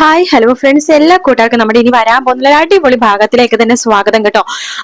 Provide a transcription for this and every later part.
Hi hello friends എല്ലാ കൂട്ടുകാർക്കും നമ്മുടെ ഇനി വരാൻ പോകുന്ന അടിപൊളി ഭാഗത്തിലേക്ക് തന്നെ സ്വാഗതം കേട്ടോ.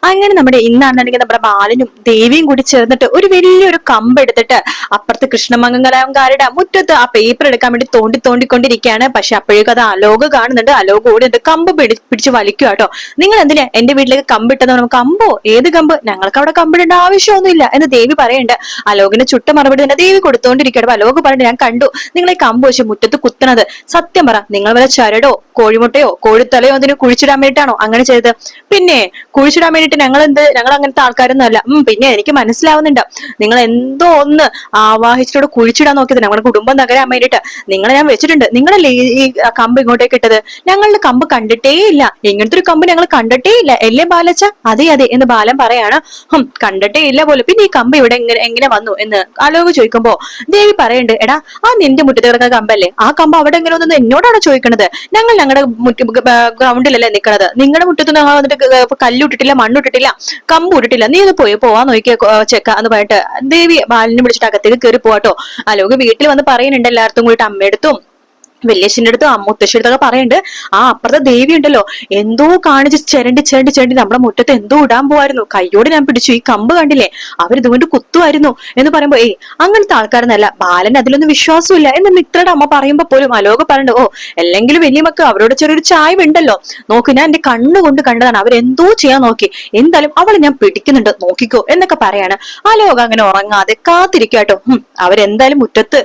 അങ്ങനെ നമ്മുടെ ഇന്നാണെന്നുണ്ടെങ്കിൽ നമ്മുടെ ബാലനും ദേവിയും കൂടി ചേർന്നിട്ട് ഒരു വലിയൊരു കമ്പ് എടുത്തിട്ട് അപ്പുറത്ത് കൃഷ്ണമംഗലംകാരുടെ മുറ്റത്ത് ആ പേപ്പർ എടുക്കാൻ വേണ്ടി തോണ്ടി തോണ്ടിക്കൊണ്ടിരിക്കുകയാണ്. പക്ഷെ അപ്പോഴേക്കും അത് അലോക് കാണുന്നുണ്ട്. അലോക് ഓടിയിട്ട് കമ്പ് പിടി പിടിച്ച് വലിക്കുക കേട്ടോ. നിങ്ങൾ എന്തിനാ എന്റെ വീട്ടിലേക്ക് കമ്പ് ഇട്ടെന്ന് പറയുമ്പോൾ കമ്പോ? ഏത് കമ്പ്? ഞങ്ങൾക്ക് അവിടെ കമ്പിടേണ്ട ആവശ്യമൊന്നുമില്ല എന്ന് ദേവി പറയുന്നുണ്ട്. അലോകിന് ചുട്ട മറുപടി തന്നെ ദേവി കൊടുത്തോണ്ടിരിക്കുകയാണ്. അലോക പറയുന്നത് ഞാൻ കണ്ടു. നിങ്ങളെ കമ്പ് വെച്ച് മുറ്റത്ത് കുത്തണത്. സത്യം പറ നിങ്ങൾ വല്ല ചരടോ കോഴിമുട്ടയോ കോഴിത്തലയോ അതിന് കുഴിച്ചിടാൻ വേണ്ടിയിട്ടാണോ അങ്ങനെ ചെയ്തത്? പിന്നെ കുഴിച്ചിടാൻ വേണ്ടിയിട്ട് ഞങ്ങൾ എന്ത് ഞങ്ങൾ അങ്ങനത്തെ ആൾക്കാരൊന്നും അല്ല ഉം പിന്നെ എനിക്ക് മനസ്സിലാവുന്നുണ്ട്. നിങ്ങൾ എന്തോ ഒന്ന് ആവാഹിച്ചിട്ടോട് കുഴിച്ചിടാൻ നോക്കിയത് ഞങ്ങളുടെ കുടുംബം തകരാൻ വേണ്ടിയിട്ട്. നിങ്ങളെ ഞാൻ വെച്ചിട്ടുണ്ട്. നിങ്ങളല്ലേ ഈ കമ്പ് ഇങ്ങോട്ടേക്ക് ഇട്ടത്? ഞങ്ങളുടെ കമ്പ് കണ്ടിട്ടേ ഇല്ല. ഇങ്ങനത്തെ ഒരു കമ്പ് ഞങ്ങൾ കണ്ടിട്ടേ ഇല്ല. എല്ലേ ബാലച്ച? അതെ അതെ എന്ന് ബാലൻ പറയാണ്. ഹും കണ്ടിട്ടേ ഇല്ല പോലെ. പിന്നെ ഈ കമ്പ് ഇവിടെ എങ്ങനെ എങ്ങനെ വന്നു എന്ന് ആലോക ചോദിക്കുമ്പോ ദേവി പറയുന്നുണ്ട് എടാ ആ നിന്റെ മുറ്റത്ത് കിടക്കുന്ന കമ്പല്ലേ? ആ കമ്പ് അവിടെ എങ്ങനെ വന്നു എന്നോടാണ് ചോദിക്കണത്? ഞങ്ങൾ ഞങ്ങളുടെ ഗ്രൗണ്ടിലല്ലേ നിൽക്കണത് നിങ്ങളുടെ മുറ്റത്ത് ഞങ്ങൾ വന്നിട്ട് കല്ലുട്ടിട്ടില്ല മണ്ണുട്ടിട്ടില്ല കമ്പ് ഇട്ടിട്ടില്ല. നീ ഒന്ന് പോയി പോവാൻ നോക്കിയ ചെക്ക എന്ന് പറഞ്ഞിട്ട് ദേവി ബാലിനെ വിളിച്ചിട്ട് അകത്തേക്ക് കയറി പോവാട്ടോ. അല്ലെങ്കിൽ വീട്ടിൽ വന്ന് പറയുന്നുണ്ട് എല്ലായിടത്തും കൂടിയിട്ട് അമ്മയെടുത്തും വല്യച്ഛന്റെ അടുത്തും മുത്തശ്ശിയുടെ അടുത്തൊക്കെ പറയുന്നുണ്ട് ആ അപ്പുറത്തെ ദേവി ഉണ്ടല്ലോ. എന്തോ കാണിച്ച് ചിരണ്ടി ചിരണ്ടി ചിരണ്ടി നമ്മുടെ മുറ്റത്ത് എന്തോ ഇടാൻ പോവായിരുന്നു. കയ്യോട് ഞാൻ പിടിച്ചു. ഈ കമ്പ് കണ്ടില്ലേ? അവരിതുകൊണ്ട് കുത്തുമായിരുന്നു. എന്ന് പറയുമ്പോ ഏയ് അങ്ങനത്തെ ആൾക്കാരെന്നല്ല ബാലൻ അതിലൊന്നും വിശ്വാസമില്ല എന്ന് മിത്രയുടെ അമ്മ പറയുമ്പോ പോലും അലോക പറഞ്ഞു ഓ അല്ലെങ്കിലും വലിയ മക്കൾ അവരോട് ചെറിയൊരു ചായ ഉണ്ടല്ലോ. നോക്ക് ഞാൻ എന്റെ കണ്ണുകൊണ്ട് കണ്ടതാണ്. അവരെന്തോ ചെയ്യാൻ നോക്കി. എന്തായാലും അവളെ ഞാൻ പിടിക്കുന്നുണ്ട്. നോക്കിക്കോ. എന്നൊക്കെ പറയാണ്. അലോക അങ്ങനെ ഉറങ്ങാതെ കാത്തിരിക്കാട്ടോ കേട്ടോ. അവരെന്തായാലും മുറ്റത്ത്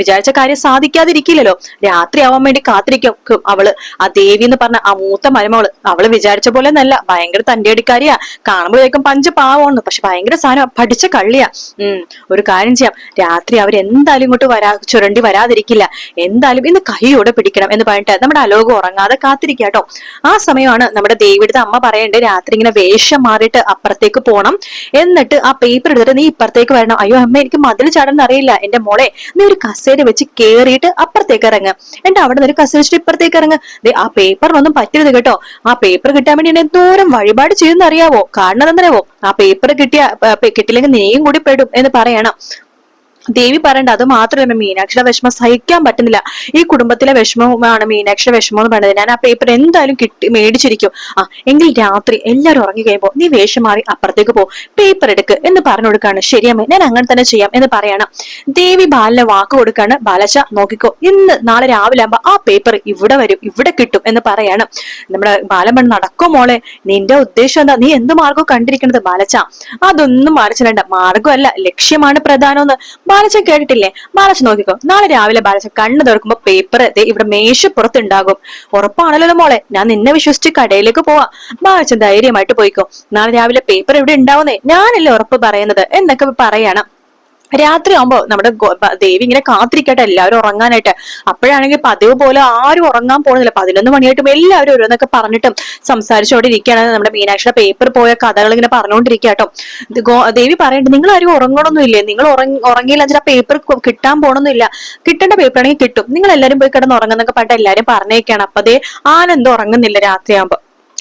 വിചാരിച്ച കാര്യം സാധിക്കാതിരിക്കില്ലല്ലോ രാത്രി ആവാൻ വേണ്ടി കാത്തിരിക്കും. ക്കും അവൾ. ആ ദേവി എന്ന് പറഞ്ഞ ആ മൂത്ത മരുമകൾ. അവൾ വിചാരിച്ച പോലെ ഒന്നല്ല. ഭയങ്കര തന്റെയടിക്കാരിയാ കാണുമ്പോഴേക്കും പഞ്ച് പാവമാണ്. പക്ഷെ ഭയങ്കര സാധനം. പഠിച്ച കള്ളിയാ. ഉം. ഒരു കാര്യം ചെയ്യാം. രാത്രി അവരെന്തായാലും ഇങ്ങോട്ട് വരാ ചുരണ്ടി വരാതിരിക്കില്ല. എന്തായാലും ഇന്ന് കൈയോടെ പിടിക്കണം എന്ന് പറഞ്ഞിട്ട് നമ്മുടെ അലോകം ഉറങ്ങാതെ കാത്തിരിക്കാട്ടോ ആ സമയമാണ് നമ്മുടെ ദേവിയുടെ അമ്മ പറയേണ്ടത്. രാത്രി ഇങ്ങനെ വേഷം മാറിയിട്ട് അപ്പുറത്തേക്ക് പോണം. എന്നിട്ട് ആ പേപ്പർ എടുത്തിട്ട് നീ ഇപ്പുറത്തേക്ക് വരണം. അയ്യോ അമ്മ എനിക്ക് മതിൽ ചാടാൻ അറിയില്ല. എന്റെ മോളെ നീ ഒരു കസേര വെച്ച് കേറിയിട്ട് അപ്പുറത്തേക്ക് ഇറങ്ങ്. എന്നിട്ട് അവിടെ നിന്ന് ഒരു കസേര വെച്ചിട്ട് ഇപ്പുറത്തേക്ക് ഇറങ്ങ്. ദേ ആ പേപ്പറിനൊന്നും പറ്റരുത് കേട്ടോ. ആ പേപ്പർ കിട്ടാൻ വേണ്ടി എന്നെ എന്തോരം വഴിപാട് ചെയ്യുന്നറിയാവോ? കാരണം എന്താണെന്നറിയാവോ ആ പേപ്പർ കിട്ടിയ കിട്ടില്ലെങ്കിൽ നീയും കൂടി പെടും എന്ന് പറയണം. ദേവി പറയണ്ട അത് മാത്രമല്ല മീനാക്ഷിയുടെ വിഷമം സഹിക്കാൻ പറ്റുന്നില്ല. ഈ കുടുംബത്തിലെ വിഷമമാണ് മീനാക്ഷിയുടെ വിഷമം എന്ന് പറയുന്നത്. ഞാൻ ആ പേപ്പർ എന്തായാലും കിട്ടി മേടിച്ചിരിക്കും. ആ എങ്കിൽ രാത്രി എല്ലാവരും ഉറങ്ങി കഴിയുമ്പോൾ നീ വേഷം മാറി അപ്പുറത്തേക്ക് പോ പേപ്പർ എടുക്ക് എന്ന് പറഞ്ഞു കൊടുക്കാണ്. ശരിയമ്മേ ഞാൻ അങ്ങനെ തന്നെ ചെയ്യാം എന്ന് പറയണം. ദേവി ബാലിന് വാക്ക് കൊടുക്കാണ്. ബാലച്ച നോക്കിക്കോ ഇന്ന് നാളെ രാവിലെ ആകുമ്പോ ആ പേപ്പർ ഇവിടെ വരും ഇവിടെ കിട്ടും എന്ന് പറയാണ്. നമ്മുടെ ബാലമൺ നടക്കോ മോളെ? നിന്റെ ഉദ്ദേശം എന്താ? നീ എന്ത് മാർഗം കണ്ടിരിക്കണത് ബാലച്ച? അതൊന്നും ബാലച്ചനണ്ട മാർഗമല്ല ലക്ഷ്യമാണ് പ്രധാനമെന്ന്. ബാലച്ചൻ കേട്ടിട്ടില്ലേ? ബാലച്ചൻ നോക്കിക്കോ. നാളെ രാവിലെ ബാലച്ചൻ കണ്ണു തുറക്കുമ്പോ പേപ്പർ ഇവിടെ മേശപ്പുറത്തുണ്ടാകും ഉറപ്പാണല്ലോ മോളെ. ഞാൻ നിന്നെ വിശ്വസിച്ച് കടയിലേക്ക് പോവാ. ബാലച്ചൻ ധൈര്യമായിട്ട് പോയിക്കോ. നാളെ രാവിലെ പേപ്പർ ഇവിടെ ഉണ്ടാവുന്നേ? ഞാനല്ലേ ഉറപ്പ് പറയുന്നത്? എന്നൊക്കെ പറയണം. രാത്രി ആവുമ്പോ നമ്മുടെ ദേവി ഇങ്ങനെ കാത്തിരിക്കട്ടെ എല്ലാവരും ഉറങ്ങാനായിട്ട്. അപ്പോഴാണെങ്കിൽ പതിവ് പോലെ ആരും ഉറങ്ങാൻ പോകുന്നില്ല. പതിനൊന്ന് മണിയായിട്ടും എല്ലാവരും ഓരോന്നൊക്കെ പറഞ്ഞിട്ടും സംസാരിച്ചോടെ ഇരിക്കുകയാണ് നമ്മുടെ മീനാക്ഷിയുടെ പേപ്പർ പോയ കഥകൾ ഇങ്ങനെ പറഞ്ഞുകൊണ്ടിരിക്കുക കേട്ടോ. ദേവി പറയണ്ട് നിങ്ങൾ ആരും ഉറങ്ങണമൊന്നുമില്ലേ നിങ്ങൾ ഉറങ്ങി ഉറങ്ങിയില്ല വെച്ചാൽ പേപ്പർ കിട്ടാൻ പോകണമെന്നില്ല കിട്ടേണ്ട പേപ്പർ ആണെങ്കിൽ കിട്ടും. നിങ്ങൾ എല്ലാവരും പോയി കിടന്ന് ഉറങ്ങുന്നൊക്കെ പറഞ്ഞിട്ട് എല്ലാവരും പറഞ്ഞേക്കാണ്. അപ്പൊ അതേ ആനന്ദം ഉറങ്ങുന്നില്ല രാത്രിയാകുമ്പോ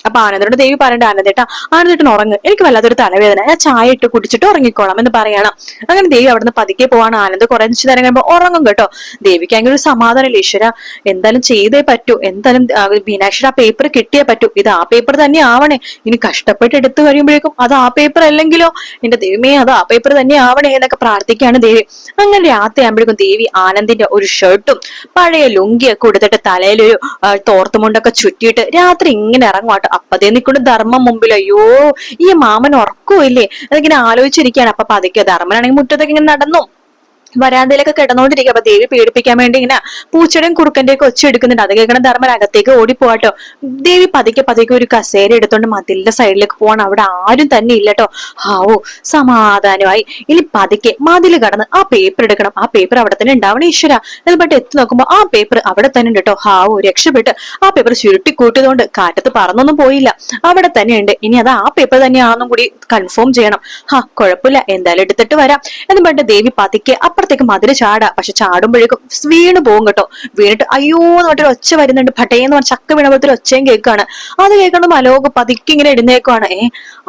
അപ്പൊ ആനന്ദനോട് ദേവി പറയണ്ട ആനന്ദേട്ടാ ആനന്ദേട്ടൻ ഉറങ്ങ്. എനിക്ക് വല്ലാത്തൊരു തലവേദന. ഞാൻ ചായ ഇട്ട് കുടിച്ചിട്ട് ഉറങ്ങിക്കോളാം എന്ന് പറയണം. അങ്ങനെ ദേവി അവിടുന്ന് പതുക്കെ പോവാണ്. ആനന്ദ് കുറെ നിശ്ചിത നേരം കഴിയുമ്പോ ഉറങ്ങും കേട്ടോ. ദേവിക്ക് അങ്ങനെ ഒരു സമാധാനം ഈശ്വര? എന്തായാലും ചെയ്തേ പറ്റൂ. എന്തായാലും മീനാക്ഷി ആ പേപ്പർ കിട്ടിയേ പറ്റൂ. ഇത് ആ പേപ്പർ തന്നെ ആവണേ. ഇനി കഷ്ടപ്പെട്ട് എടുത്തു കഴിയുമ്പോഴേക്കും അത് ആ പേപ്പർ അല്ലെങ്കിലോ? എന്റെ ദേവിമേ അത് ആ പേപ്പർ തന്നെ ആവണേ എന്നൊക്കെ പ്രാർത്ഥിക്കുകയാണ് ദേവി. അങ്ങനെ രാത്രിയാകുമ്പോഴേക്കും ദേവി ആനന്ദിന്റെ ഒരു ഷർട്ടും പഴയ ലുങ്കിയൊക്കെ കൊടുത്തിട്ട് തലയിലൊരു തോർത്തുമുണ്ടൊക്കെ ചുറ്റിയിട്ട് രാത്രി ഇങ്ങനെ ഇറങ്ങുവാട്ടോ അപ്പതേ നിൽക്കുന്ന ധർമ്മം മുമ്പിൽ അയ്യോ ഈ മാമൻ ഉറക്കുമില്ലേ അതിങ്ങനെ ആലോചിച്ചിരിക്കുകയാണ്. അപ്പൊ പതുക്കെ ധർമ്മനാണെങ്കിൽ മുറ്റത്തൊക്കെ ഇങ്ങനെ നടന്നു. വരാന്തയിലൊക്കെ കിടന്നുകൊണ്ടിരിക്കുക അപ്പൊ ദേവി പേടിപ്പിക്കാൻ വേണ്ടി ഇങ്ങനെ പൂച്ചയുടെയും കുറുക്കന്റെ ഒക്കെ ഒച്ച എടുക്കുന്നുണ്ട്. അത് കേൾക്കണം ധർമ്മൻ അകത്തേക്ക് ഓടിപ്പോവാട്ടോ. ദേവി പതുക്കെ പതുക്കെ ഒരു കസേര എടുത്തോണ്ട് മതിലിന്റെ സൈഡിലേക്ക് പോകണം അവിടെ ആരും തന്നെ ഇല്ലട്ടോ. ഹാവോ സമാധാനമായി. ഇനി പതുക്കെ മതിൽ കടന്ന് ആ പേപ്പർ എടുക്കണം. ആ പേപ്പർ അവിടെ തന്നെ ഉണ്ടാവണം ഈശ്വര. എന്നിട്ട് എത്തി നോക്കുമ്പോ ആ പേപ്പർ അവിടെ തന്നെ ഉണ്ട് കേട്ടോ ഹാവോ രക്ഷപ്പെട്ട് ആ പേപ്പർ ചുരുട്ടി കൂട്ടിയതുകൊണ്ട് കാറ്റത്ത് പറന്നൊന്നും പോയില്ല. അവിടെ തന്നെ ഉണ്ട്. ഇനി അത് ആ പേപ്പർ തന്നെയാണെന്നും കൂടി കൺഫേം ചെയ്യണം. ഹാ കുഴപ്പമില്ല. എന്തായാലും എടുത്തിട്ട് വരാം. എന്ന് പറഞ്ഞിട്ട് ദേവി പതുക്കെ അപ്പുറത്തേക്ക് മതിൽ ചാടാ. പക്ഷെ ചാടുമ്പോഴേക്കും വീണ് പോകും കേട്ടോ. വീണിട്ട് അയ്യോ എന്ന് പറഞ്ഞിട്ട് ഒച്ച വരുന്നുണ്ട്. ഭട്ടേന്ന് പറഞ്ഞ ചക്ക വീണ പോലത്തെ ഒച്ചയും കേൾക്കാണ് അത് കേൾക്കണം മലോക പതുക്കി ഇങ്ങനെ എഴുന്നേക്കുവാണ് ഏ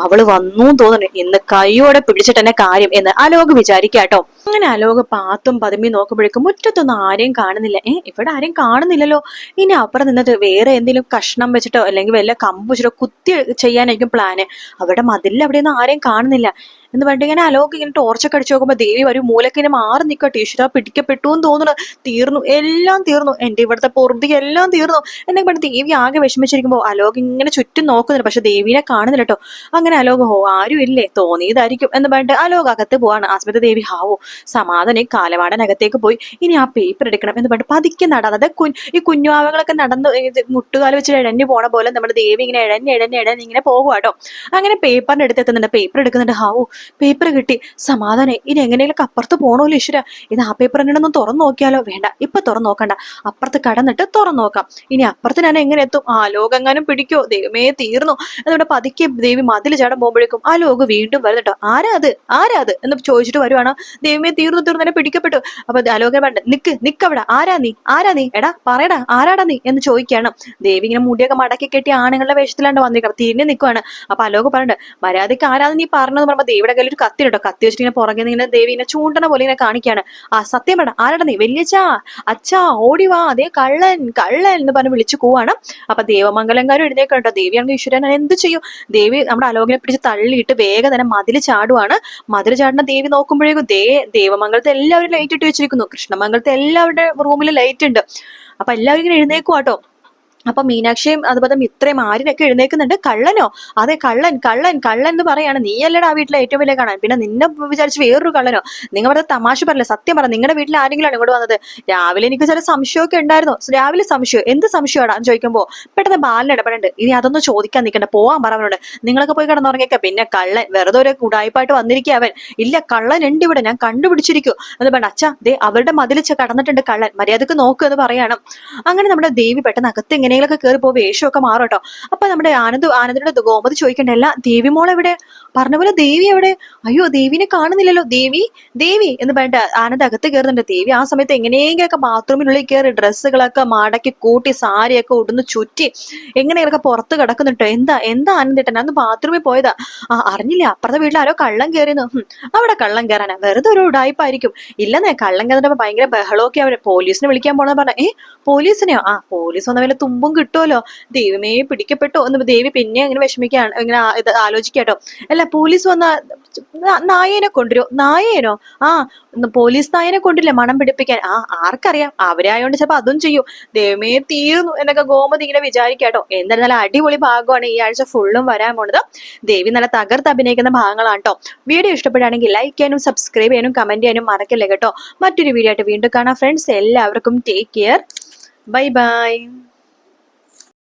അവൾ വന്നു തോന്നുന്നു. ഇന്ന് കൈയോടെ പിടിച്ചിട്ട് തന്നെ കാര്യം എന്ന് അലോക് വിചാരിക്കാട്ടോ അങ്ങനെ അലോക പാത്തും പതുമ്പി നോക്കുമ്പോഴേക്കും മുറ്റത്തൊന്നും ആരെയും കാണുന്നില്ല. ഏ ഇവിടെ ആരെയും കാണുന്നില്ലല്ലോ. ഇനി അപ്പുറം നിന്നിട്ട് വേറെ എന്തെങ്കിലും കഷ്ണം വെച്ചിട്ടോ അല്ലെങ്കിൽ വല്ല കമ്പ് വെച്ചിട്ടോ കുത്തി ചെയ്യാനായിരിക്കും പ്ലാന് അവിടെ മതിലിൽ അവിടെയൊന്നും ആരെയും കാണുന്നില്ല. എന്ന് പറഞ്ഞിട്ട് ഇങ്ങനെ അലോക് ഇങ്ങനെ ടോർച്ചൊക്കെ അടിച്ചു നോക്കുമ്പോൾ ദേവി ഒരു മൂലക്കിനെ മാറി നിൽക്കുക. ടീഷർട്ട് പിടിക്കപ്പെട്ടു എന്ന് തോന്നുന്നു. തീർന്നു. എല്ലാം തീർന്നു. എന്റെ ഇവിടുത്തെ പൊറുതി എല്ലാം തീർന്നു. എന്നൊക്കെ പറഞ്ഞ് ദേവി ആകെ വിഷമിച്ചിരിക്കുമ്പോൾ അലോക് ഇങ്ങനെ ചുറ്റും നോക്കുന്നുണ്ട് പക്ഷെ ദേവിനെ കാണുന്നില്ല കേട്ടോ. അങ്ങനെ അലോക് ഹോ ആരും ഇല്ലേ തോന്നിയതായിരിക്കും എന്ന് പറഞ്ഞിട്ട് അലോക് അകത്ത് പോവാണ്. ആസ്മിത ദേവി ഹാവോ? സമാധാനം കാലവാടനകത്തേക്ക് പോയി. ഇനി ആ പേപ്പർ എടുക്കണം എന്ന് പറഞ്ഞിട്ട് പതുക്കെ നടന്നത് കു ഈ കുഞ്ഞുവാവകളൊക്കെ നടന്ന് ഇത് മുട്ടുകാൽ വെച്ച് ഇഴഞ്ഞു പോണ പോലെ നമ്മുടെ ദേവി ഇങ്ങനെ ഇഴഞ്ഞ് ഇഴഞ്ഞ് ഇഴഞ്ഞ് ഇങ്ങനെ പോകുവാട്ടോ അങ്ങനെ പേപ്പറിന്റെ അടുത്ത് എത്തുന്നുണ്ട്. പേപ്പർ എടുക്കുന്നുണ്ട്. ഹാവോ പേപ്പർ കിട്ടി. സമാധാനം. ഇനി എങ്ങനെയൊക്കെ അപ്പുറത്ത് പോണോല്ലോ ഈശ്വര? ഇത് ആ പേപ്പർ എങ്ങനെ തുറന്നു നോക്കിയാലോ? വേണ്ട. ഇപ്പൊ തുറന്നു നോക്കണ്ട. അപ്പുറത്ത് കടന്നിട്ട് തുറന്നു നോക്കാം. ഇനി അപ്പുറത്ത് ഞാൻ എങ്ങനെ എത്തും? ആ ലോകെങ്ങാനും പിടിക്കോ? ദൈവമേ തീർന്നു. എന്നിവിടെ പതുക്കെ ദേവി മതിൽ ചാടാൻ പോകുമ്പോഴേക്കും ആ ലോകം വീണ്ടും വരുന്നുണ്ടോ ആരാ അത്? ആരാ അത്? എന്ന് ചോദിച്ചിട്ട് വരുവാണ്. ദൈവമേ തീർന്നു തീർന്നു എന്നെ പിടിക്കപ്പെട്ടു. അപ്പൊ അലോക പണ്ട് നിക്ക് നിക്കവിടെ ആരാ നീ? ആരാ നീ? എടാ പറയടാ ആരാടാ നീ? എന്ന് ചോദിക്കുകയാണ്. ദേവി ഇങ്ങനെ മുടിയൊക്കെ മടക്കി കെട്ടി ആണുങ്ങളുടെ വേഷത്തിലാണ്ട് വന്നിരിക്കണം തിരിഞ്ഞ് നിൽക്കുവാണ്. അപ്പൊ അലോക പറഞ്ഞിട്ട് മര്യാദയ്ക്ക് ആരാന്ന് നീ പറഞ്ഞെന്ന് പറയുമ്പോ ദേവിയുടെ കയ്യിൽ ഒരു കത്തി കേട്ടോ കത്തി വെച്ചിട്ട് ഇങ്ങനെ പുറകെ ഇങ്ങനെ ദേവി ഇങ്ങനെ ചൂണ്ടണ പോലെ ഇങ്ങനെ കാണിക്കുകയാണ്. ആ സത്യം വേണം ആരാടാ നീ? വലിയച്ചാ അച്ഛാ ഓടി വാ. അതേ കള്ളൻ കള്ളൻ എന്ന് പറഞ്ഞ് വിളിച്ചു പോവാണ് അപ്പൊ ദേവമംഗലംകാരും എഴുന്നേക്ക് കേട്ടോ. ദേവിയാണെങ്കിൽ ഈശ്വരൻ എന്ത് ചെയ്യും? ദേവി നമ്മുടെ അലോകിനെ പിടിച്ച് തള്ളിയിട്ട് വേഗം തന്നെ മതിൽ ചാടുവാണ്. മതിൽ ചാടുന്ന ദേവി നോക്കുമ്പോഴേക്കും ദേ ദേവമംഗലത്തെ എല്ലാവരും ലൈറ്റ് ഇട്ട് വെച്ചിരിക്കുന്നു. കൃഷ്ണമംഗലത്തെ എല്ലാവരുടെ റൂമിൽ ലൈറ്റ് ഉണ്ട്. അപ്പൊ എല്ലാവരും ഇങ്ങനെ എഴുന്നേക്കുവാട്ടോ അപ്പൊ മീനാക്ഷിയും അതുപോലെ മിത്രയും ആരിനൊക്കെ എഴുന്നേക്കുന്നുണ്ട് കള്ളനോ? അതെ കള്ളൻ കള്ളൻ കള്ളൻ എന്ന് പറയാണ്. നീയല്ലടാ ആ വീട്ടിലെ ഏറ്റവും വലിയ കാണാൻ പിന്നെ നിന്നെ വിചാരിച്ച് വേറൊരു കള്ളനോ? നിങ്ങൾ പറഞ്ഞ തമാശ പറഞ്ഞില്ല? സത്യം പറ നിങ്ങളുടെ വീട്ടിൽ ആരെങ്കിലും ഇങ്ങോട്ട് വന്നത്? രാവിലെ എനിക്ക് ചില സംശയമൊക്കെ ഉണ്ടായിരുന്നു. രാവിലെ സംശയം. എന്ത് സംശയമാടാ? എന്ന് ചോദിക്കുമ്പോൾ പെട്ടെന്ന് ബാലിന് ഇടപെടുന്നുണ്ട് ഇനി അതൊന്നും ചോദിക്കാൻ നിൽക്കണ്ട. പോവാൻ പറഞ്ഞവനോട് നിങ്ങളൊക്കെ പോയി കിടന്നുറങ്ങിയൊക്കെ. പിന്നെ കള്ളൻ വെറുതെ ഒരു കൂടായ്പായിട്ട് വന്നിരിക്കുക അവൻ. ഇല്ല കള്ളൻ ഉണ്ട് ഇവിടെ. ഞാൻ കണ്ടുപിടിച്ചിരിക്കും. എന്ന് പറഞ്ഞ അച്ഛാ ദേ അവരുടെ മതിലിച്ച് കടന്നിട്ടുണ്ട് കള്ളൻ. മര്യാദയ്ക്ക് നോക്കുക എന്ന് പറയണം. അങ്ങനെ നമ്മുടെ ദേവി പെട്ടെന്ന് അകത്ത് എങ്ങനെയൊക്കെ കയറി പോകും വേഷമൊക്കെ മാറും കേട്ടോ. അപ്പൊ നമ്മുടെ ആനന്ദ് ആനന്ദിനോട് ഗോമതി ചോദിക്കണ്ടല്ല ദേവി മോൾ എവിടെ? പറഞ്ഞ പോലെ ദേവി എവിടെ? അയ്യോ ദേവിനെ കാണുന്നില്ലല്ലോ. ദേവി ദേവി എന്ന് പറഞ്ഞിട്ട് ആനന്ദ് അകത്ത് കയറുന്നുണ്ട്. ദേവി ആ സമയത്ത് എങ്ങനെയെങ്കിലൊക്കെ ബാത്റൂമിനുള്ളിൽ കയറി ഡ്രസ്സുകളൊക്കെ മടക്കി കൂട്ടി സാരിയൊക്കെ ഉടുന്ന് ചുറ്റി എങ്ങനെയൊക്കെ പുറത്ത് കിടക്കുന്നുട്ടോ എന്താ എന്താ ആനന്ദേട്ടൻ അന്ന് ബാത്റൂമിൽ പോയതാ. ആ അറിഞ്ഞില്ല. അപ്പുറത്തെ വീട്ടിൽ ആരോ കള്ളം കയറിയെന്ന്. അവിടെ കള്ളം കയറാനാ. വെറുതെ ഒരു ഉടായ്പായിരിക്കും ഇല്ലെന്നേ കള്ളം കയറിയപ്പോ ഭയങ്കര ബഹളമൊക്കെ അവരെ പോലീസിനെ വിളിക്കാൻ പോണെന്ന് പറഞ്ഞ ഏ പോലീസിനെയോ? ആ പോലീസ് വന്ന വല്ല തുമ്പും കിട്ടുമല്ലോ ദൈവമേ പിടിക്കപ്പെട്ടോ എന്ന് ദേവി പിന്നെ അങ്ങനെ വിഷമിക്കുകയാണ്. ഇങ്ങനെ ഇത് ആലോചിക്കാട്ടോ അല്ല പോലീസ് വന്ന നായേനെ കൊണ്ടുവരും നായേനോ? ആ പോലീസ് നായനെ കൊണ്ടില്ല മണം പിടിപ്പിക്കാൻ. ആ ആർക്കറിയാം. അവരായോണ്ട് ചിലപ്പോ അതും ചെയ്യൂ. ദൈവമേ തീർന്നു എന്നൊക്കെ ഗോമതി ഇങ്ങനെ വിചാരിക്കാട്ടോ. എന്തായാലും നല്ല അടിപൊളി ഭാഗമാണ് ഈ ആഴ്ച ഫുള്ളും വരാൻ പോണത്. ദേവി നല്ല തകർത്ത് അഭിനയിക്കുന്ന ഭാഗങ്ങളാണ് കേട്ടോ വീഡിയോ ഇഷ്ടപ്പെടുകയാണെങ്കിൽ ലൈക്ക് ചെയ്യാനും സബ്സ്ക്രൈബ് ചെയ്യാനും കമന്റ് ചെയ്യാനും മറക്കല്ലേ കേട്ടോ. മറ്റൊരു വീഡിയോ ആയിട്ട് വീണ്ടും കാണാം ഫ്രണ്ട്സ് എല്ലാവർക്കും ടേക്ക് കെയർ ബൈ ബൈ